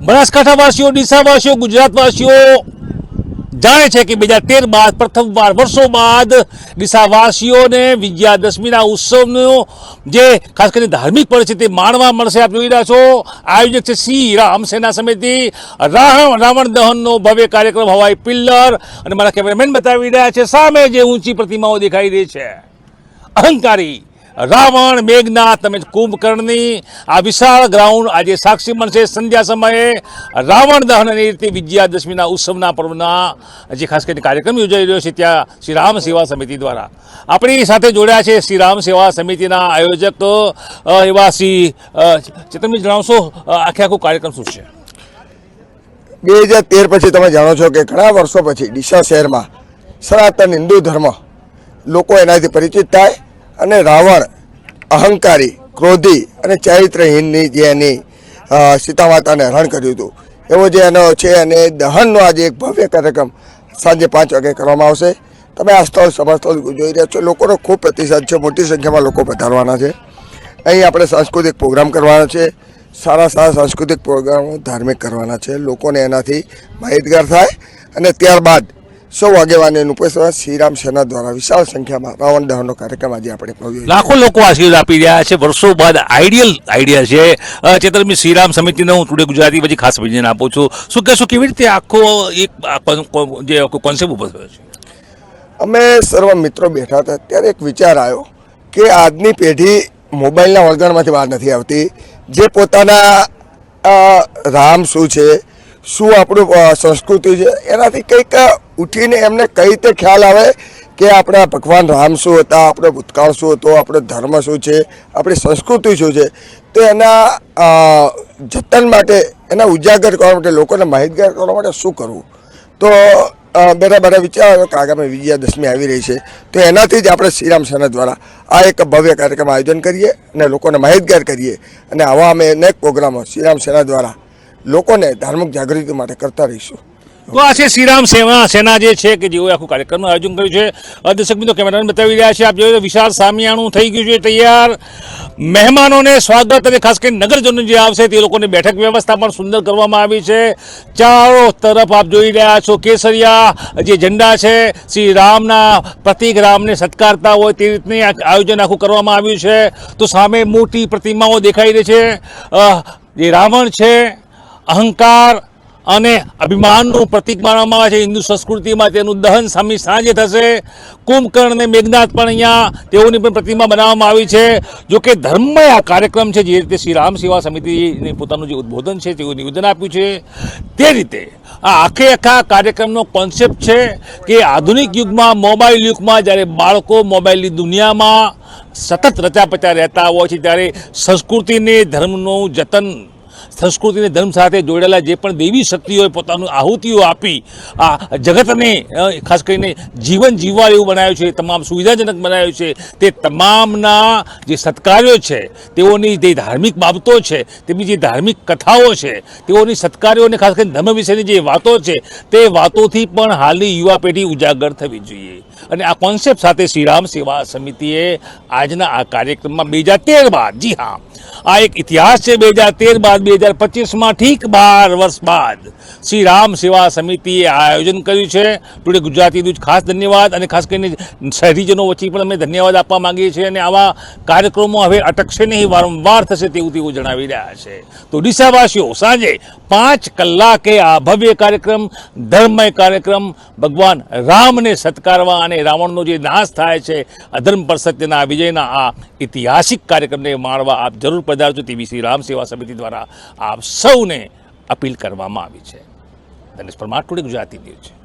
બનાસકાંઠાવાસીઓ, ડીસાવાસીઓ, ગુજરાતવાસીઓ જાણે છે કે બે હજાર તેર બાદ પ્રથમવાર વર્ષો બાદ ડીસાવાસીઓને વિજયાદશમીના ઉત્સવનો જે ખાસ કરીને ધાર્મિક પરિસ્થિતિ માણવા મળશે આપ જોઈ રહ્યા છો. આયોજક છે શ્રી રામ સેના સમિતિ. રામ રાવણ દહનનો ભવ્ય કાર્યક્રમ હવાઈ પિલ્લર અને મારા કેમેરામેન બતાવી રહ્યા છે. સામે જે ઊંચી પ્રતિમાઓ દેખાઈ રહી છે. અહંકારી રાવણ મેઘનાથ તમે કુંભકર્ણની આ વિશાળ ગ્રાઉન્ડ આજે સાક્ષી બનશે સંધ્યા સમયે. રાવણ દહન અને રીતે વિજયાદશમીના ઉત્સવના પર્વના જે ખાસ કરીને કાર્યક્રમ યોજાઈ રહ્યો છે ત્યાં શ્રી રામ સેવા સમિતિ દ્વારા. આપણી સાથે જોડ્યા છે શ્રી રામ સેવા સમિતિના આયોજક એવા શ્રી ચેતનભાઈ જણાવશો આખે આખું કાર્યક્રમ શું છે? બે હજાર તેર પછી તમે જાણો છો કે ઘણા વર્ષો પછી ડીસા શહેરમાં સનાતન હિન્દુ ધર્મ લોકો એનાથી પરિચિત થાય. અને રાવણ, અહંકારી, ક્રોધી અને ચારિત્રહીનની જે એની સીતા માતાને હરણ કર્યું હતું. એવો જે એનો છે અને દહનનો આજે એક ભવ્ય કાર્યક્રમ સાંજે પાંચ વાગે કરવામાં આવશે. તમે આ સ્થળ સભા સ્થળ જોઈ રહ્યા છો. લોકોનો ખૂબ પ્રતિસાદ છે. મોટી સંખ્યામાં લોકો પધારવાના છે. અહીં આપણે સાંસ્કૃતિક પ્રોગ્રામ કરવાનો છે. સારા સારા સાંસ્કૃતિક પ્રોગ્રામો ધાર્મિક કરવાના છે. લોકોને એનાથી માહિતગાર થાય અને ત્યારબાદ સૌ આગેવાનીનું ઉપસ્થિત શ્રીરામ સેના દ્વારા વિશાળ સંખ્યામાં રાવણ દહનનો કાર્યક્રમ આજે આપણે ભવ્ય લાખો લોકો આશીર્વાદ આપી રહ્યા છે. વર્ષો બાદ આઈડિયલ આઈડિયા છે. ચેતનભાઈ શ્રીરામ સમિતિને હું ટુડે ગુજરાતી પછી ખાસ વિજ્ઞાન આપું છું. શું કહેશો કેવી રીતે આખો એક જે કોન્સેપ્ટ ઊભો થયો છે? અમે સર્વ મિત્રો બેઠા હતા. ત્યારે એક વિચાર આવ્યો કે આજની પેઢી મોબાઈલના વળગણમાંથી બહાર નથી આવતી. જે પોતાના રામ શું છે શું આપણું સંસ્કૃતિ છે, એનાથી કંઈક ઉઠીને એમને કઈ રીતે ખ્યાલ આવે કે આપણા ભગવાન રામ શું હતા, આપણો ભૂતકાળ શું હતો, આપણો ધર્મ શું છે, આપણી સંસ્કૃતિ શું છે, તો એના જતન માટે, એના ઉજાગર કરવા માટે, લોકોને માહિતગાર કરવા માટે શું કરવું? તો બધા બધા વિચારો કે આગામી વિજયાદશમી આવી રહી છે, તો એનાથી જ આપણે શ્રીરામ સેના દ્વારા આ એક ભવ્ય કાર્યક્રમ આયોજન કરીએ અને લોકોને માહિતગાર કરીએ. અને આવા અમે અનેક પ્રોગ્રામો શ્રીરામ સેના દ્વારા લોકોને ધાર્મિક જાગૃતિ માટે કરતા રહીશું. તો આ છે શ્રીરામ સેવા, સેના જે છે કે જેઓએ આખું કાર્યક્રમનું આયોજન કર્યું છે. દર્શક મિત્રો, કેમેરામેન બતાવી રહ્યા છે, આપ જોયું વિશાળ સામિયાણું થઈ ગયું છે તૈયાર. મહેમાનોને સ્વાગત અને ખાસ કરીને નગરજનો જે આવશે તે લોકોની બેઠક વ્યવસ્થા પણ સુંદર કરવામાં આવી છે. ચારો તરફ આપ જોઈ રહ્યા છો કેસરિયા, જે ઝંડા છે શ્રી રામના પ્રતિક રામને સત્કારતા હોય તે રીતની આયોજન આખું કરવામાં આવ્યું છે. તો સામે મોટી પ્રતિમાઓ દેખાઈ રહી છે. જે રાવણ છે અહંકાર અને અભિમાનનું પ્રતીક માનવામાં આવે છે. હિન્દુ સંસ્કૃતિમાં તેનું દહન સામી સાંજે થશે. કુંભકર્ણ અને મેઘનાથ પણ અહીંયા તેઓની પણ પ્રતિમા બનાવવામાં આવી છે. જો કે આ કાર્યક્રમ છે, જે રીતે શ્રી રામ સેવા સમિતિને પોતાનું જે ઉદ્બોધન છે તેવું નિવેદન આપ્યું છે. તે રીતે આ આખે આખા કાર્યક્રમનો કોન્સેપ્ટ છે કે આધુનિક યુગમાં મોબાઈલ યુગમાં જ્યારે બાળકો મોબાઈલની દુનિયામાં સતત રચાપચા રહેતા હોય છે, ત્યારે સંસ્કૃતિને ધર્મનું જતન સંસ્કૃતિને ધર્મ સાથે જોડેલા જે પણ દેવી શક્તિઓએ પોતાનું આહુતિઓ આપી આ જગતને ખાસ કરીને જીવન જીવવા એવું બનાવ્યું છે, તમામ સુવિધાજનક બનાવ્યું છે, તે તમામના જે સત્કાર્યો છે, તેઓની જે ધાર્મિક બાબતો છે, તેમની જે ધાર્મિક કથાઓ છે, તેઓની સત્કાર્યો અને ખાસ કરીને ધર્મ વિશેની જે વાતો છે, તે વાતોથી પણ હાલની યુવા પેઢી ઉજાગર થવી જોઈએ. અને આ કોન્સેપ્ટ સાથે શ્રીરામ સેવા સમિતિએ આજના આ કાર્યક્રમમાં બે હજાર તેર બાદ, જી હા. આ એક ઇતિહાસ છે બે હજાર તેર બાદ, બે હજાર પચીસમાં ઠીક બાર વર્ષ બાદ. શ્રી રામ સેવા સમિતિએ આયોજન કર્યું છે. ટુડે ગુજરાતી ન્યૂઝ ખાસ ધન્યવાદ અને ખાસ કરીને શહેરીજનો વચ્ચે પણ અમે ધન્યવાદ આપવા માગીએ છીએ અને આવા કાર્યક્રમો હવે અટકશે નહીં, વારંવાર થશે તેવું તેવું જણાવી રહ્યા છે. તો ડીસાવાસીઓ, સાંજે પાંચ કલાકે આ ભવ્ય કાર્યક્રમ, ધર્મમય કાર્યક્રમ ભગવાન રામને સત્કારવા અને રાવણનો જે નાશ થાય છે, અધર્મ પર સત્યના વિજયના આ ઐતિહાસિક કાર્યક્રમને માણવા આપ જરૂર પધારજો તેવી શ્રી રામ સેવા સમિતિ દ્વારા આપ સૌને અપીલ કરવામાં આવી છે. Dhanesh Parmar, today Gujarati news.